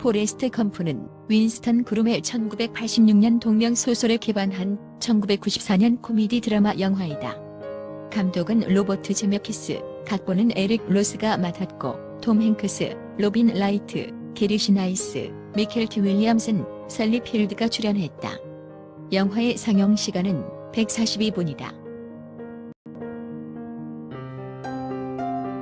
포레스트 검프는 윈스턴 그룸의 1986년 동명 소설을 기반한 1994년 코미디 드라마 영화이다. 감독은 로버트 제메키스, 각본은 에릭 로스가 맡았고 톰 행크스, 로빈 라이트, 게리 시나이스, 미켈 티 윌리엄슨, 셀리 필드가 출연했다. 영화의 상영 시간은 142분이다.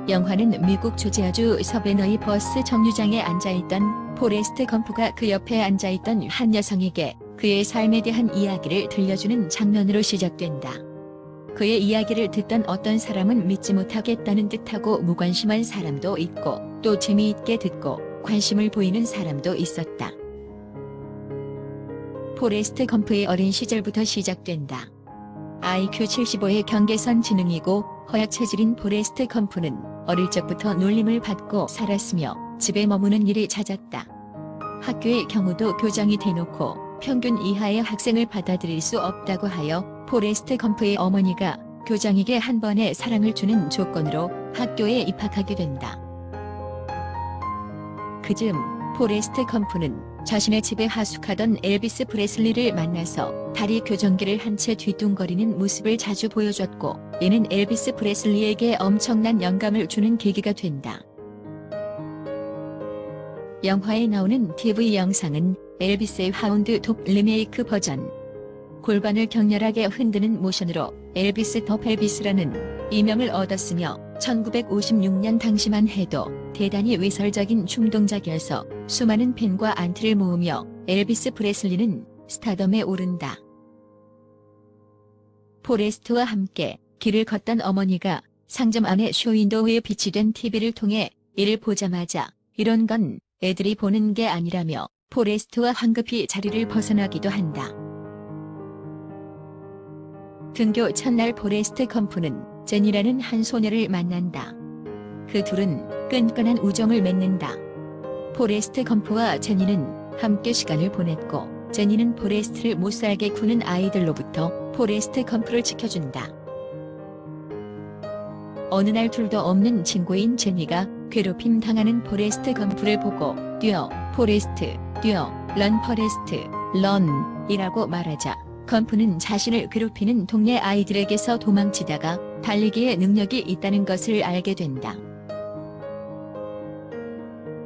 영화는 미국 조지아주 서베너이 버스 정류장에 앉아있던 포레스트 검프가 그 옆에 앉아있던 한 여성에게 그의 삶에 대한 이야기를 들려주는 장면으로 시작된다. 그의 이야기를 듣던 어떤 사람은 믿지 못하겠다는 듯하고 무관심한 사람도 있고 또 재미있게 듣고 관심을 보이는 사람도 있었다. 포레스트 검프의 어린 시절부터 시작된다. IQ 75의 경계선 지능이고 허약 체질인 포레스트 검프는 어릴 적부터 놀림을 받고 살았으며 집에 머무는 일이 잦았다. 학교의 경우도 교장이 대놓고 평균 이하의 학생을 받아들일 수 없다고 하여 포레스트 검프의 어머니가 교장에게 한 번의 사랑을 주는 조건으로 학교에 입학하게 된다. 그즈음 포레스트 검프는 자신의 집에 하숙하던 엘비스 프레슬리를 만나서 다리 교정기를 한 채 뒤뚱거리는 모습을 자주 보여줬고 이는 엘비스 프레슬리에게 엄청난 영감을 주는 계기가 된다. 영화에 나오는 TV 영상은 엘비스의 하운드 독 리메이크 버전. 골반을 격렬하게 흔드는 모션으로 엘비스 더 펠비스라는 이명을 얻었으며 1956년 당시만 해도 대단히 위설적인 춤 동작이어서 수많은 팬과 안티를 모으며 엘비스 프레슬리는 스타덤에 오른다. 포레스트와 함께 길을 걷던 어머니가 상점 안에 쇼윈도우에 비치된 TV를 통해 이를 보자마자 이런 건 애들이 보는 게 아니라며 포레스트와 황급히 자리를 벗어나기도 한다. 등교 첫날 포레스트 컴프는 제니라는 한 소녀를 만난다. 그 둘은 끈끈한 우정을 맺는다. 포레스트 검프와 제니는 함께 시간을 보냈고 제니는 포레스트를 못살게 구는 아이들로부터 포레스트 검프를 지켜준다. 어느 날 둘도 없는 친구인 제니가 괴롭힘 당하는 포레스트 검프를 보고 뛰어 포레스트 뛰어 런 포레스트 런이라고 말하자 검프는 자신을 괴롭히는 동네 아이들에게서 도망치다가 달리기에 능력이 있다는 것을 알게 된다.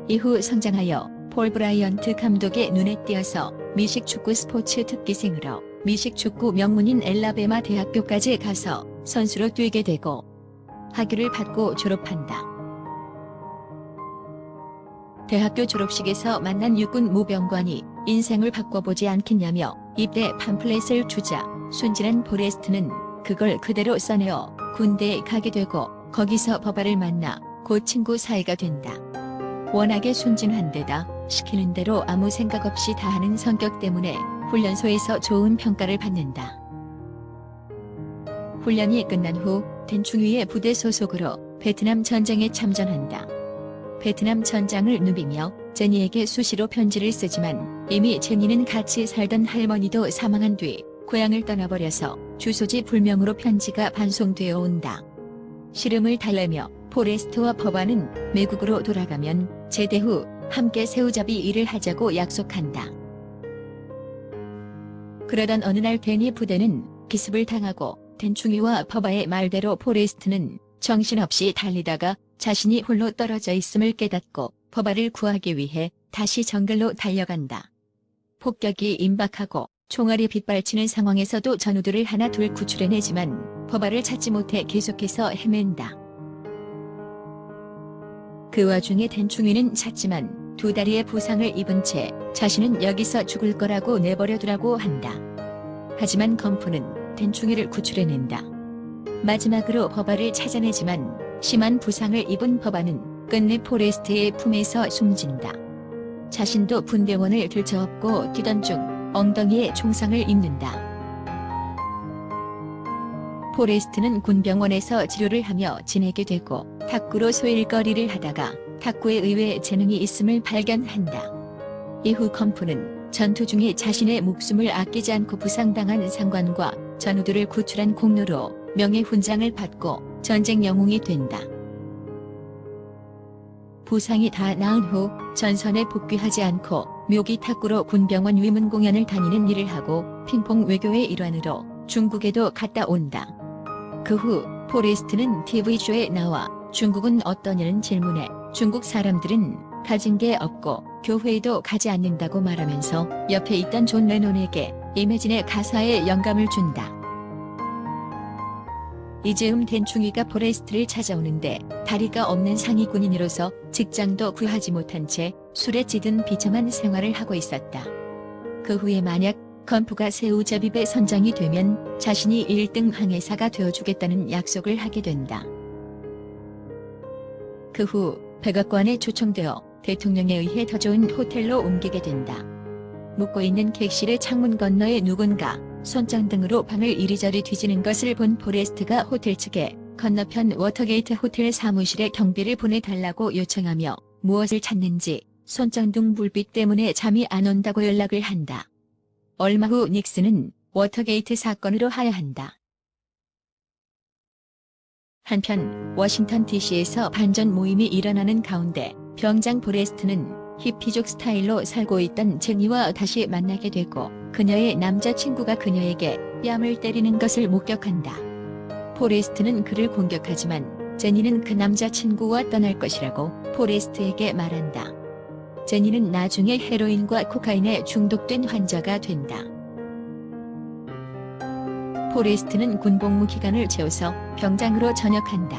이후 성장하여 폴 브라이언트 감독의 눈에 띄어서 미식축구 스포츠 특기생으로 미식축구 명문인 엘라베마 대학교까지 가서 선수로 뛰게 되고 학위를 받고 졸업한다. 대학교 졸업식에서 만난 육군 무병관이 인생을 바꿔보지 않겠냐며 입대 팜플렛을 주자 순진한 포레스트는 그걸 그대로 써내어 군대에 가게 되고 거기서 버바를 만나 곧 친구 사이가 된다. 워낙에 순진한 데다 시키는 대로 아무 생각 없이 다 하는 성격 때문에 훈련소에서 좋은 평가를 받는다. 훈련이 끝난 후 댄충위의 부대 소속으로 베트남 전쟁에 참전한다. 베트남 전장을 누비며 제니에게 수시로 편지를 쓰지만 이미 제니는 같이 살던 할머니도 사망한 뒤 고향을 떠나버려서 주소지 불명으로 편지가 반송되어 온다. 시름을 달래며 포레스트와 버바는 미국으로 돌아가면 제대 후 함께 새우잡이 일을 하자고 약속한다. 그러던 어느 날 데니 부대는 기습을 당하고 댄충이와 버바의 말대로 포레스트는 정신없이 달리다가 자신이 홀로 떨어져 있음을 깨닫고 버바를 구하기 위해 다시 정글로 달려간다. 폭격이 임박하고 총알이 빗발치는 상황에서도 전우들을 하나 둘 구출해내지만 버바를 찾지 못해 계속해서 헤맨다. 그 와중에 댄충이는 찾지만 두 다리의 부상을 입은 채 자신은 여기서 죽을 거라고 내버려두라고 한다. 하지만 검프는 댄충이를 구출해낸다. 마지막으로 버바를 찾아내지만 심한 부상을 입은 버바는 끝내 포레스트의 품에서 숨진다. 자신도 분대원을 들쳐업고 뛰던 중 엉덩이에 총상을 입는다. 포레스트는 군병원에서 치료를 하며 지내게 되고 탁구로 소일거리를 하다가 탁구에 의외의 재능이 있음을 발견한다. 이후 컴프는 전투 중에 자신의 목숨을 아끼지 않고 부상당한 상관과 전우들을 구출한 공로로 명예훈장을 받고 전쟁 영웅이 된다. 부상이 다 나은 후 전선에 복귀하지 않고 묘기 탁구로 군병원 위문 공연을 다니는 일을 하고 핑퐁 외교의 일환으로 중국에도 갔다 온다. 그 후 포레스트는 TV쇼에 나와 중국은 어떠냐는 질문에 중국 사람들은 가진 게 없고 교회에도 가지 않는다고 말하면서 옆에 있던 존 레논에게 이매진의 가사에 영감을 준다. 이즈음 된 중위가 포레스트를 찾아오는데 다리가 없는 상위 군인으로서 직장도 구하지 못한 채 술에 찌든 비참한 생활을 하고 있었다. 그 후에 만약 건프가 세우자비배 선장이 되면 자신이 1등 항해사가 되어주겠다는 약속을 하게 된다. 그 후 백악관에 초청되어 대통령에 의해 더 좋은 호텔로 옮기게 된다. 묵고 있는 객실의 창문 건너에 누군가 손장 등으로 방을 이리저리 뒤지는 것을 본 포레스트가 호텔 측에 건너편 워터게이트 호텔 사무실에 경비를 보내달라고 요청하며 무엇을 찾는지 손장 등 불빛 때문에 잠이 안 온다고 연락을 한다. 얼마 후 닉스는 워터게이트 사건으로 하야한다. 한편 워싱턴 DC에서 반전 모임이 일어나는 가운데 병장 포레스트는 히피족 스타일로 살고 있던 제니와 다시 만나게 되고 그녀의 남자친구가 그녀에게 뺨을 때리는 것을 목격한다. 포레스트는 그를 공격하지만 제니는 그 남자친구와 떠날 것이라고 포레스트에게 말한다. 제니는 나중에 헤로인과 코카인에 중독된 환자가 된다. 포레스트는 군복무 기간을 채워서 병장으로 전역한다.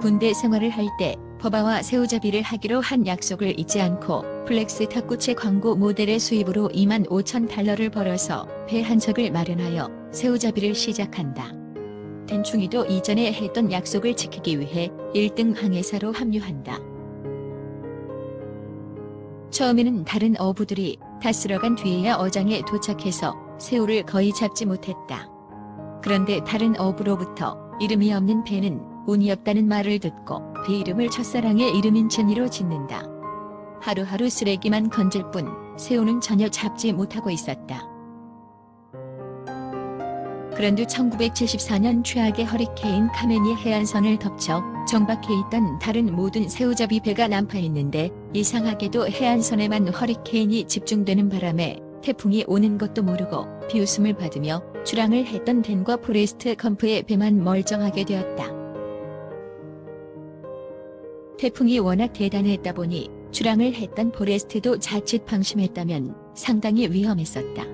군대 생활을 할 때 버바와 새우잡이를 하기로 한 약속을 잊지 않고 플렉스 탁구채 광고 모델의 수입으로 2만 5천 달러를 벌어서 배 한 척을 마련하여 새우잡이를 시작한다. 댄충이도 이전에 했던 약속을 지키기 위해 1등 항해사로 합류한다. 처음에는 다른 어부들이 다 쓸어간 뒤에야 어장에 도착해서 새우를 거의 잡지 못했다. 그런데 다른 어부로부터 이름이 없는 배는 운이 없다는 말을 듣고 배 이름을 첫사랑의 이름인 제니로 짓는다. 하루하루 쓰레기만 건질 뿐 새우는 전혀 잡지 못하고 있었다. 그런데 1974년 최악의 허리케인 카멘이 해안선을 덮쳐 정박해 있던 다른 모든 새우잡이 배가 난파했는데 이상하게도 해안선에만 허리케인이 집중되는 바람에 태풍이 오는 것도 모르고 비웃음을 받으며 출항을 했던 댄과 포레스트 컴프의 배만 멀쩡하게 되었다. 태풍이 워낙 대단했다 보니 출항을 했던 포레스트도 자칫 방심했다면 상당히 위험했었다.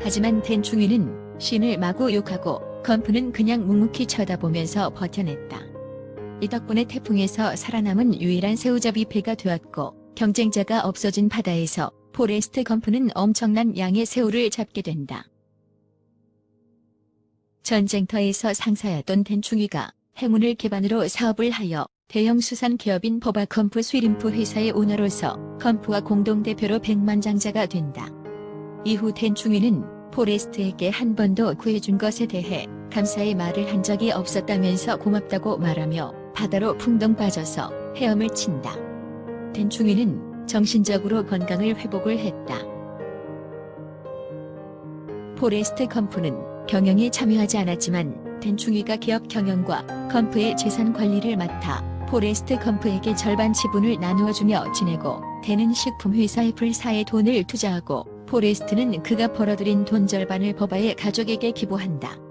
하지만 댄 중위는 신을 마구 욕하고 건프는 그냥 묵묵히 쳐다보면서 버텨냈다. 이 덕분에 태풍에서 살아남은 유일한 새우잡이 배가 되었고 경쟁자가 없어진 바다에서 포레스트 건프는 엄청난 양의 새우를 잡게 된다. 전쟁터에서 상사였던 댄충이가 행운을 기반으로 사업을 하여 대형 수산 기업인 버바 컴프 스위림프 회사의 오너로서 컴프와 공동대표로 백만장자가 된다. 이후 댄충이는 포레스트에게 한 번도 구해준 것에 대해 감사의 말을 한 적이 없었다면서 고맙다고 말하며 바다로 풍덩 빠져서 헤엄을 친다. 댄충이는 정신적으로 건강을 회복을 했다. 포레스트 컴프는 경영에 참여하지 않았지만 댄충이가 기업 경영과 컴프의 재산 관리를 맡아 포레스트 컴프에게 절반 지분을 나누어주며 지내고 대는 식품회사 애플사에 돈을 투자하고 포레스트는 그가 벌어들인 돈 절반을 버바의 가족에게 기부한다.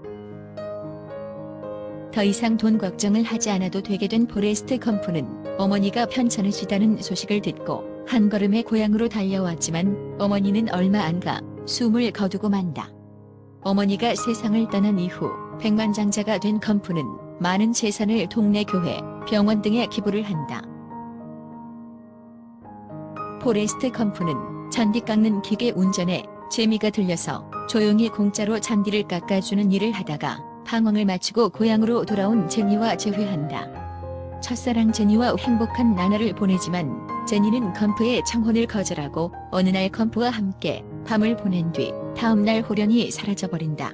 더 이상 돈 걱정을 하지 않아도 되게 된 포레스트 컴프는 어머니가 편찮으시다는 소식을 듣고 한 걸음에 고향으로 달려왔지만 어머니는 얼마 안 가 숨을 거두고 만다. 어머니가 세상을 떠난 이후 백만장자가 된 컴프는 많은 재산을 동네 교회, 병원 등에 기부를 한다. 포레스트 컴프는 잔디 깎는 기계 운전에 재미가 들려서 조용히 공짜로 잔디를 깎아주는 일을 하다가 방황을 마치고 고향으로 돌아온 제니와 재회한다. 첫사랑 제니와 행복한 나날을 보내지만 제니는 컴프의 청혼을 거절하고 어느 날 컴프와 함께 밤을 보낸 뒤 다음 날 호련히 사라져버린다.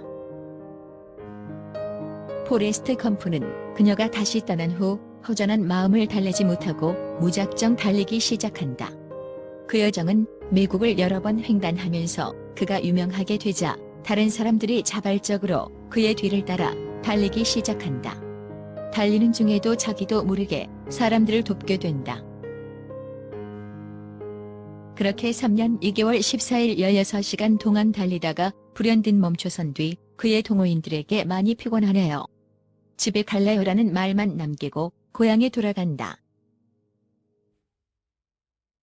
포레스트 컴프는 그녀가 다시 떠난 후 허전한 마음을 달래지 못하고 무작정 달리기 시작한다. 그 여정은 미국을 여러 번 횡단하면서 그가 유명하게 되자 다른 사람들이 자발적으로 그의 뒤를 따라 달리기 시작한다. 달리는 중에도 자기도 모르게 사람들을 돕게 된다. 그렇게 3년 2개월 14일 16시간 동안 달리다가 불현듯 멈춰선 뒤 그의 동호인들에게 많이 피곤하네요. 집에 갈래요라는 말만 남기고 고향에 돌아간다.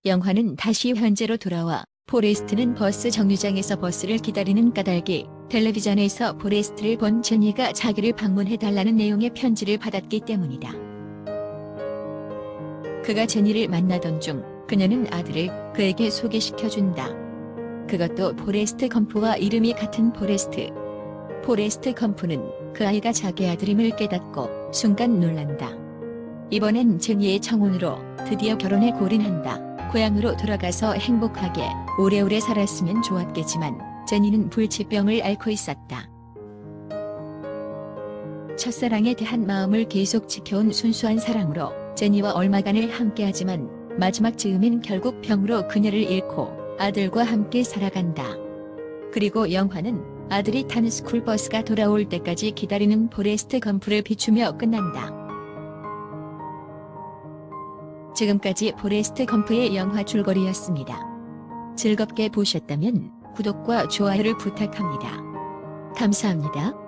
영화는 다시 현재로 돌아와 포레스트는 버스 정류장에서 버스를 기다리는 까닭이 텔레비전에서 포레스트를 본 제니가 자기를 방문해달라는 내용의 편지를 받았기 때문이다. 그가 제니를 만나던 중 그녀는 아들을 그에게 소개시켜준다. 그것도 포레스트 컴프와 이름이 같은 포레스트. 포레스트 컴프는 그 아이가 자기 아들임을 깨닫고 순간 놀란다. 이번엔 제니의 청혼으로 드디어 결혼에 골인한다. 고향으로 돌아가서 행복하게 오래오래 살았으면 좋았겠지만 제니는 불치병을 앓고 있었다. 첫사랑에 대한 마음을 계속 지켜온 순수한 사랑으로 제니와 얼마간을 함께하지만 마지막 즈음엔 결국 병으로 그녀를 잃고 아들과 함께 살아간다. 그리고 영화는 아들이 타는 스쿨버스가 돌아올 때까지 기다리는 포레스트 검프를 비추며 끝난다. 지금까지 포레스트 검프의 영화 줄거리였습니다. 즐겁게 보셨다면 구독과 좋아요를 부탁합니다. 감사합니다.